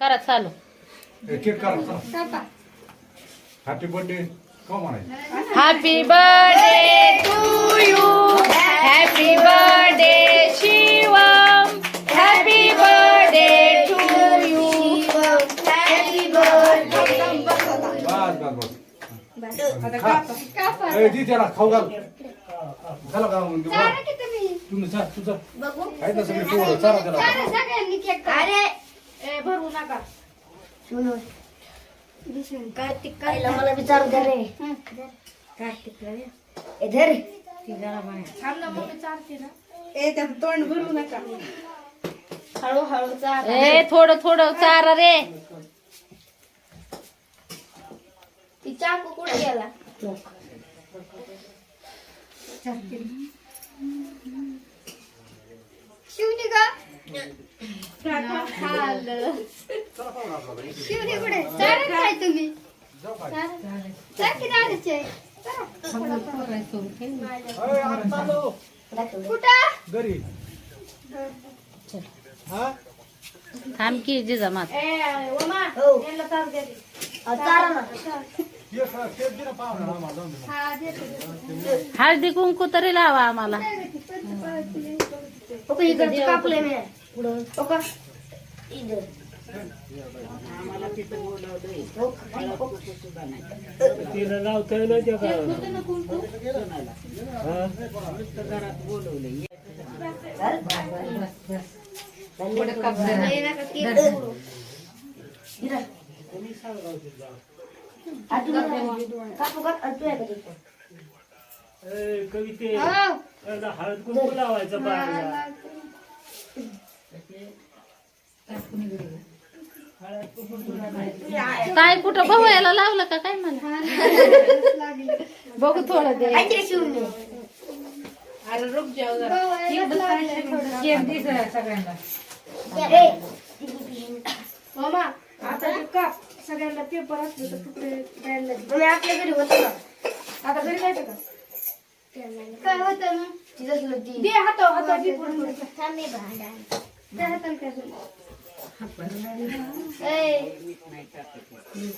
करा चालू. केक करा हॅपी बर्थडे का म्हणायचं? Happy birthday to you happy birthday Shivam. Happy birthday to you बस बस बस. ए दी त्याला खाऊ घाल. चला का मग देऊ. तुम्ही चल तू चल आहेत ना सगळे पोरं चला त्याला अरे ए, भरू नका. कार्तिक पहिला मला विचारू दे रे. कार्तिकला दे. ए धर. थांब ना मम्मी चालते ना. ए त्याचं तोंड भरू नका. हळूहळू चाल ए थोडं थोडं चारा रे. ती चाकू कुठे गेला का खाल्लं. शिवनी काय तुम्ही थांब की जिजामात हळदी कुंकू तरी लावा आम्हाला. कापले मी. पुढं ओका इधर तिला लावता येईल त्या हे तिथं? ए, कविते. हो. हळद कुंकू लावायचं बाळाला. काय कुठं भवायला लावलं का? काय मला बघू थोडं दे. मामा आता काप. सगळ्यांना पेपर असले तर तुकडे आपल्या घरी होतो ना आता घरी जायचं का? काय होतं ना तिथं हाता हाता त्या हाताने काय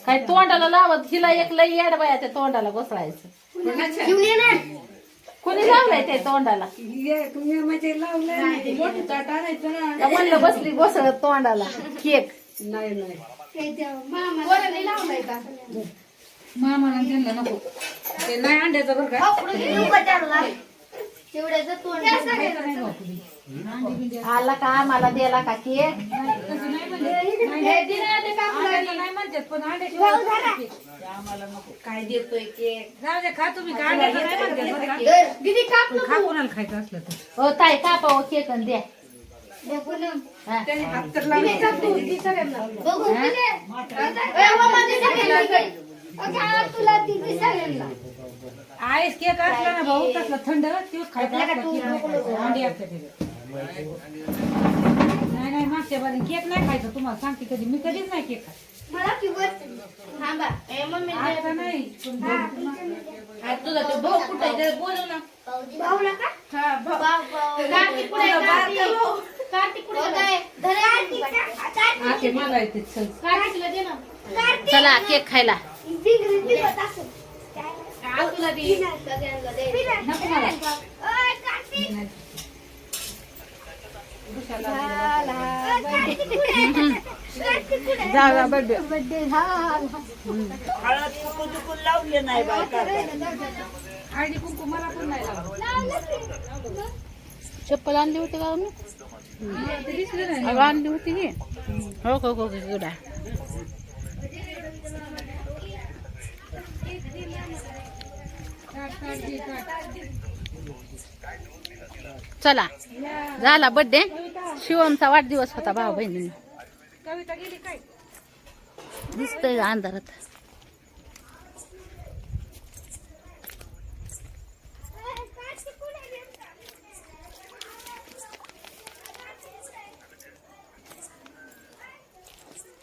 काय तोंडाला लावत हिला एक लई येड बाया त्या तोंडाला घोसळायचं कोणी लावलंय ते तोंडाला ये तुम्ही म्हणजे लावलंय ना. मोठं ताट आणायचं ना का म्हणलं बसली घोसळत तोंडाला केक नाही हे मामाला त्यांना नको ते नाही अंड्याचं बरं का तेवढ्याचं तोंड आला का आम्हाला दिला का केक काय देतोय केक जाऊ दे खा तुम्ही काय नाही दीदी काप खा कोणाला खायचं असलं तर हो ताई कापा केक आणि द्या हा. त्याने हात तर बघू ए, अगं, तुला सगळ्यांना आईस केक असला ना भाऊ तसला थंड तो खायचा असला केक अंडी असते त्याच्यात. मागच्या बाजून केक नाही खायचा तुम्हाला सांगते कधी. मी कधीच नाही केक खात. मला की वर थांबा. ए मम्मी आता नाही तुझा तो भाऊ कुठे बोलू ना. भाऊला का? हा भाऊ. कार्तिक कुठे आहे? कार्तिक. कार्तिक कुठे आहे? धरे आते मला येते चल. कार्तिकला दे ना. चला केक खायला. आ, तुला दे. सगळ्यांना दे. नको मला. ओय, कार्तिक. झाला. कार्तिक कुठे आहे? कार्तिक कुठे आहे? जागा बर्थडे बर्थडे झाला. हळदी कुंकू मला पण नाही लावलं. चप्पल आणली होती का मी ते दिसलं नाही अगं आणली होती की हो हो हो गुडा चला. झाला बर्थडे शिवमचा वाढदिवस होता भाऊ काय? दिसतंय अंधारात.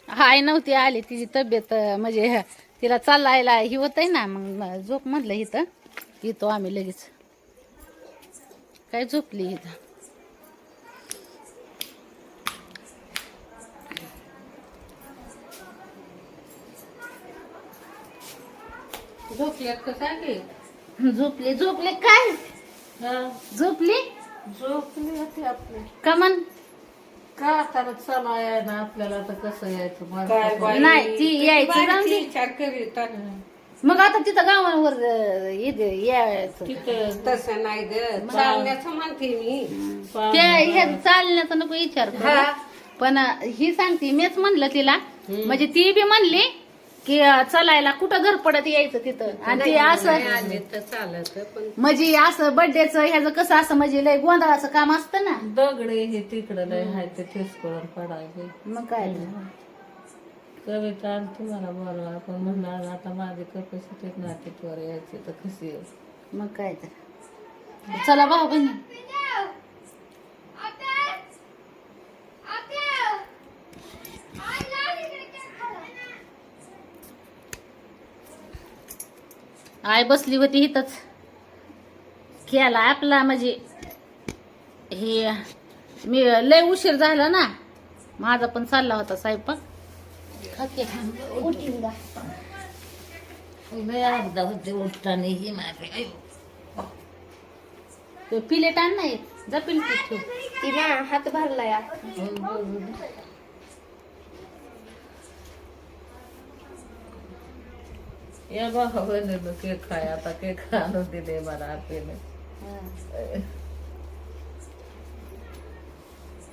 हाय नव्हती आली तिची तब्येत म्हणजे तिला चालायला ही होतंय ना मग झोप म्हणलं इथं. येतो आम्ही लगेच. काय झोपली इथं? झोपल्यात झोपले झोपले काय? झोपले? झोपली होती आपली. कमन का आता चला यायला आपल्याला आता कसं यायचं? काय नाही ती यायची मग आता तिथं गावांवर अं, येते यायचं तिथं तसं नाही ग चालण्याचं म्हणते मी. त्या ह्या चालण्याचा नको विचार करू. पण अं, ही सांगते मीच म्हणलं तिला म्हणजे ती बी म्हणली की अं, चलायला कुठं घर पडत यायचं तिथं. आणि ते असं आले तर चालत पण म्हणजे असं बर्थडेच ह्याचं कसं असं म्हणजे लय गोंधळाचं काम असतं ना. दगडे हे तिकडं लय हाय ते पडायचे. मग काय. कविता तुम्हाला बोलवा. आपण म्हणणार आता माझी कपॅसिटी नाते तिथवर यायची तर कशी येऊ? मग काय तर. चला भाऊ बहिणी आय बसली होती इथंच. खेळायला आपला म्हणजे हे मी लय उशीर झाला ना. माझा पण चालला होता स्वयंपाक. खाते. लय अर्धा होते उठताना ही माझे तो पिलेट आण नाही जा पिलटीत ठेव ती ना हात भरला या या बाबा बनवलं केक खाय आता केक आणून दिले मला आपल्याला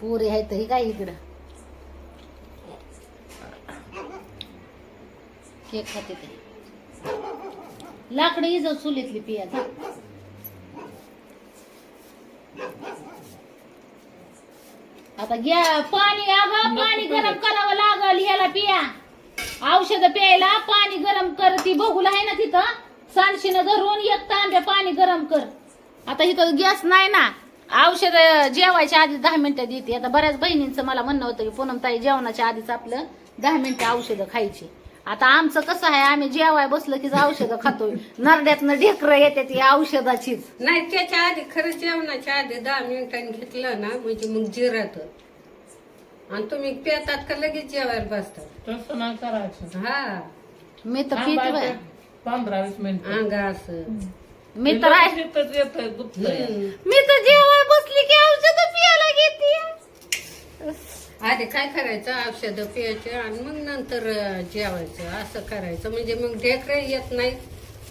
पुरी आहे तर ही काय इकडं केक खाते ते. लाकडं इजव चुलीतली पिया जा आता घ्या पाणी अगं पाणी गरम करावं लागल ह्याला पिया. औषध प्यायला पाणी गरम कर ती बघूला आहे ना तिथं. सांडशीनं धरून एक तांब्या पाणी गरम कर. आता इथं गॅस नाही ना. औषध जेवायच्या आधी दहा मिनिटं देते. आता बऱ्याच बहिणींचं मला म्हणणं होतं की पूनम ताई जेवणाच्या आधीच आपलं दहा मिनिटं औषधं खायची. आता आमचं कसं आहे आम्ही जेवाय बसलं की औषधं खातोय. नरड्यातनं ढेकर येते ती औषधाचीच. नाही त्याच्या आधी खरंच जेवणाच्या आधी दहा मिनिटांनी घेतलं ना म्हणजे मग जिरत आणि तुम्ही पेतात का लगेच जेवायला बसतात तसं नाही करायचं. हा. मी तर पित पंधरा वीस मिनिट. अंगा असं. मी तर आहे. मी तर जेवाय बसली की औषध पियाला घेते. आधी काय करायचं? औषधं प्यायचे आणि मग नंतर जेवायचं. असं करायचं. म्हणजे मग ढेकर येत नाही.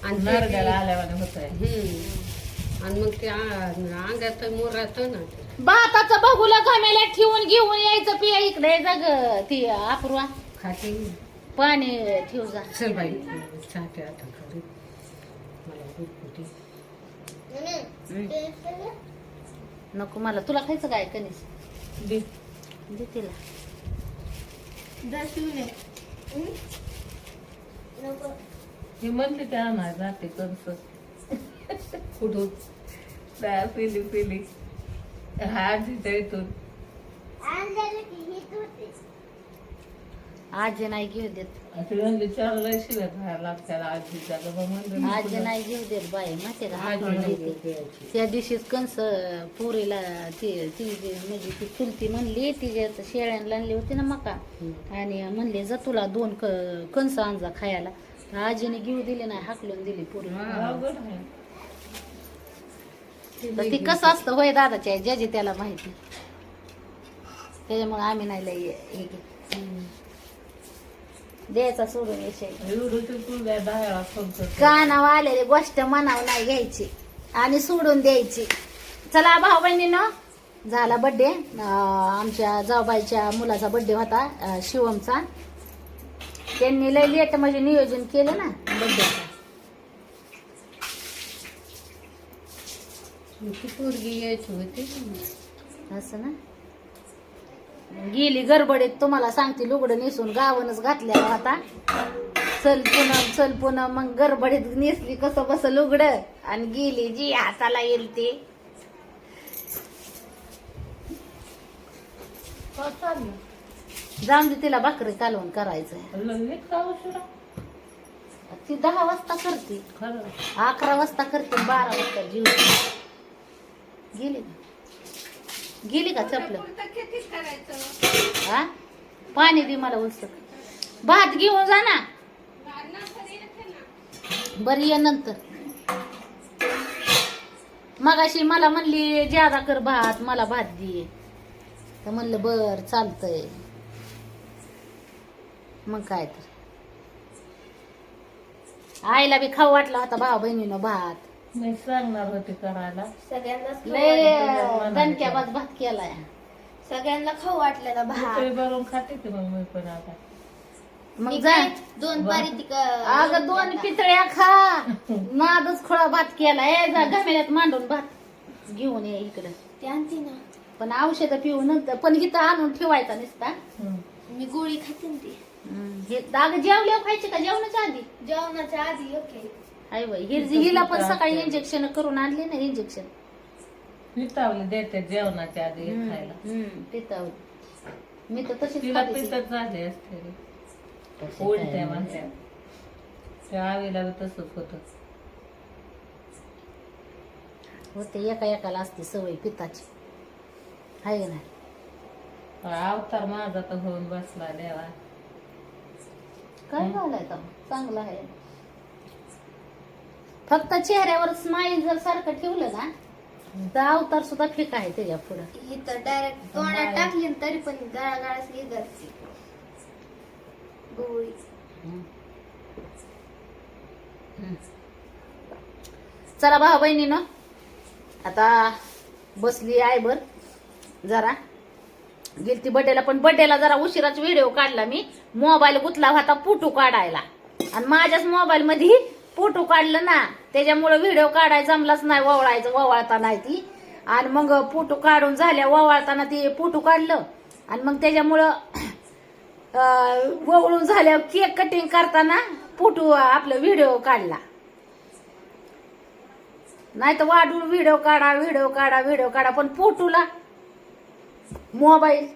आणि आल्यावाने होत आहे हम्म. आणि मग ते आ- अंगात मुरात ना ते. भाताचं बघूला घमेल्या ठेवून घेऊन यायचं पिया इकडे जा ग ती अपूर्वा. खाते. पाणी ठेव जा. चल बाई. चाहते आता मला गुटगुटी नको मला. तुला खायचं काय कणीस? दे. दे तिला. ही म्हणली ते आणाय जाते कंस कुठून? त्या पिली पिली. हा तिच्या इथून. आजी नाही घेऊ देत. ती म्हणली चार लय शिव्या खायला लागत्याला आजीच्या गं मग म्हणलं आजी नाही घेऊ देत बाई माहिती का? आजी नाही देते. त्या दिवशीच कंस पुरीला ती ती जी- म्हणजे ती चुलती म्हणली तिच्या शेळ्यांना आणली होती ना मका. आणि म्हणले जा तुला दोन क- कंस आणजा खायला. तर आजीने घेऊ दिली नाही हाकलून दिली पुरी. अवघड आहे. तर ती कसं असतं होय दादाच्या ज्याची त्याला माहिती. त्याच्यामुळे आम्ही नाही लय हे घेत. द्यायचा सोडून विषय. कानावर आलेली गोष्ट मनावर नाही घ्यायची. आणि सोडून द्यायची. चला भाऊ बहिणीनं झाला बड्डे आमच्या जाऊबाईच्या मुलाचा बड्डे होता शिवमचा. त्यांनी लय लेट म्हणजे नियोजन केलं ना बड्डेचं ती पोरगी यायची होती. असं ना? गेली गडबडीत तुम्हाला सांगते लुगडं नेसून गावनच घातलेला होता चल पुनम चल पुनम मग गडबडीत नेसली कसं बस लुगडं. आणि गेली जी हाताला येईल ते जाऊन दे तिला भाकरी कालवून करायचंय. लग्न का उशिरा ती दहा वाजता करते. अकरा वाजता करते बारा वाजता जीव गेली का? गेली का चपलं? हा? पाणी दे मला उलसक भात घेऊन जा ना. बरी ये नंतर. मगाशी मला म्हणली ज्यादा कर भात मला भात दे. तर म्हणलं बर चालतंय. मग काय तर. आईला बी खाऊ वाटला होता भाऊ बहिणीनं भात. मी सांगणार होते करायला. सगळ्यांनाच खाऊ लय भात भात केलाय. सगळ्यांना खाऊ वाटलेला भात. ते भरून खाते की मग मी पण आता? मग जा. दोन पारी ती अगं दोन पितळ्या खा. नादच खोळा भात केला ए जा घमेल्यात मांडून भात घेऊन ये इकडं. ते आणते ना. पण औषध पिऊ नंतर पण इथं आणून ठेवायचा नसता. मी गोळी खाते ना ती. हे अगं जेवल्यावर खायची का? जेवणाच्या आधी? जेवणाच्या आधी ओके. हाय बाई हिरजी हिला पण सकाळी इंजेक्शन करून आणले ना इंजेक्शन पितावले देते जेवणाच्या आधी खायला. पितावर मी तर तशीच तिला खाते. पितच झाले असते उलट्या? म्हणत्या त्या आवीला बी तसंच होत. होते एका एकाला असते सवय पिताची हाय का नाही अवतार माझा तर होऊन बसला देवा. काय झालंय तर चांगलं आहे. फक्त चेहऱ्यावर स्माईल जर सारखं ठेवलं ना तर अवतार सुद्धा फिक आहे त्याच्या पुढं. ही तर डायरेक्ट तोंडात टाकली ना तरी पण गळा गळाच निघायची गोळी. चला भाऊ बहिणीनं आता बसली आहे बर जरा. गेलती बड्डेला पण बड्डेला जरा उशिराच व्हिडिओ काढला मी. मोबाईल गुतला होता फोटो काढायला. आणि माझ्याच मोबाईल मध्ये फोटो काढलं ना त्याच्यामुळे व्हिडिओ काढायला जमलाच नाही ववळायचं ववाळता नाही ती. आणि मग फोटो काढून झाल्या ववाळताना ते फोटो काढलं. आणि मग त्याच्यामुळं ववळून झाल्यावर केक कटिंग करताना फोटो आपलं व्हिडिओ काढला. नाही तर वाढून व्हिडिओ काढा व्हिडिओ काढा व्हिडिओ काढा पण फोटोला मोबाईल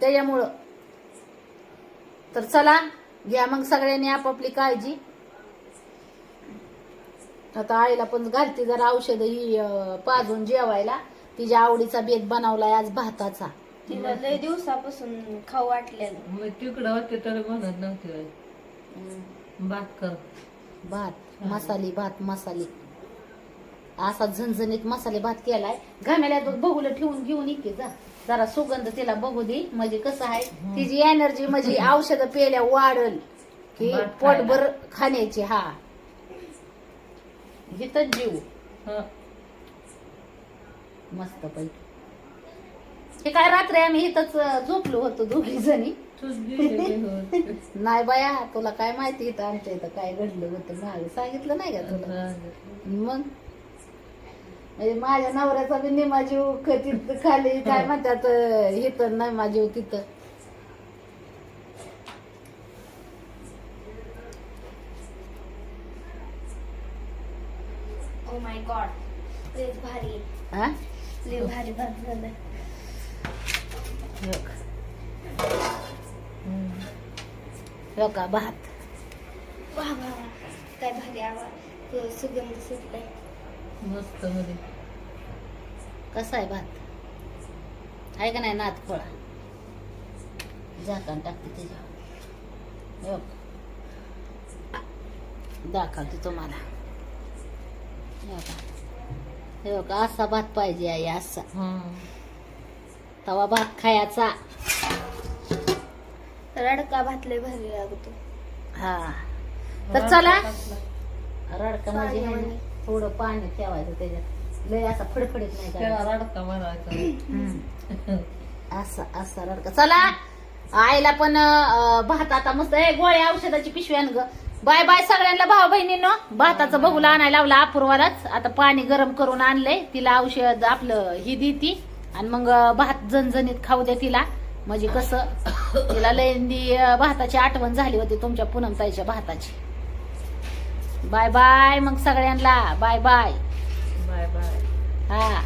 त्याच्यामुळं. तर चला घ्या मग सगळ्यांनी आपापली काळजी. आता आईला पण घालते जरा औषध ही पाजून जेवायला. तिच्या आवडीचा बेत बनवलाय आज भाताचा. तिला लय दिवसापासून खाऊ वाटलेलं. मी तिकडं होते तरी म्हणत नव्हते. भात कर. भात मसाली भात मसाली. असा झणझणीत मसाले भात केलाय. घामेल्या बघूला ठेवून घेऊन इके जा. जरा सुगंध तिला बघू दे. म्हणजे कसं आहे तिची एनर्जी म्हणजे औषध पेल्या वाढल की पोटभर खाण्याची हा. हिथच जीव. मस्त पैकी. हे काय रात्री आम्ही इथंच झोपलो होतो दोघी जणी. नाही बाया तुला काय माहिती इथं आमच्या इथं काय घडलं होतं? सांगितलं नाही का तुला? मग? म्हणजे माझ्या नवऱ्याचा बी निमा जीव तिथं खाली काय म्हणतात इथं निमा जीव तिथं. ओ माय गॉड लयच भारी. हा लय भारी भात झालं हो. हो भात. वा वा वा. काय भारी आवाज. तो सुगंध सुटलाय. मस्त मध्ये कसा आहे भात? आहे का नाही नात खोळा झाकण टाकते त्याच्यावर का. दाखवते तुम्हाला. हो का का असा भात पाहिजे आई असा. हं. तवा भात खायचा. रडका भात लय भारी लागतो. हा. तर चला. रडका म्हणजे थोडं पाणी ठेवायचं त्याच्यात. लय असा फडफडीत नाही त्याला करायचा. रडका म्हणायचा. हम्म. असा असा रडका. चला आईला पण अं, भात आता मस्त ए गोळ्या औषधाची पिशवी आण ग. बाय बाय सगळ्यांना भाऊ बहिणींनो. भाताचं बघूला आणायला लावला अपूर्वालाच. आता पाणी गरम करून आणलंय. तिला औषध आपलं ही देती आणि मग अं, भात झणझणीत खाऊ द्या तिला. म्हणजे कसं तिला लयंदी अं, भाताची आठवण झाली होती तुमच्या पूनमताईच्या भाताची. बाय बाय मग सगळ्यांना. Bye bye. Bye bye. हा.